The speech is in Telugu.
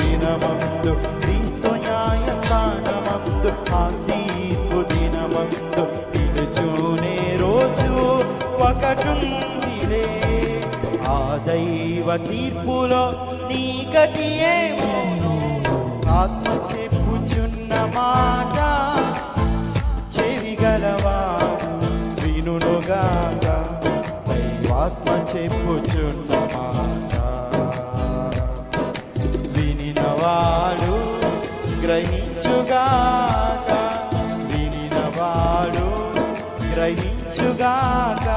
దినమందు క్రీస్తు న్యాయ స్థానమందు ఆ తీర్పు దినమందు రోజు ఒకటుందిలే. ఆ దైవ తీర్పులో నీ గతి ఏమోను. ఆత్మ చెప్పుచున్న మాట చెవిగలవాడు వినుగాక దైవాత్మ చెప్పుచున్న గ్రహించుగాక వినినవాడు గ్రహించుగాక.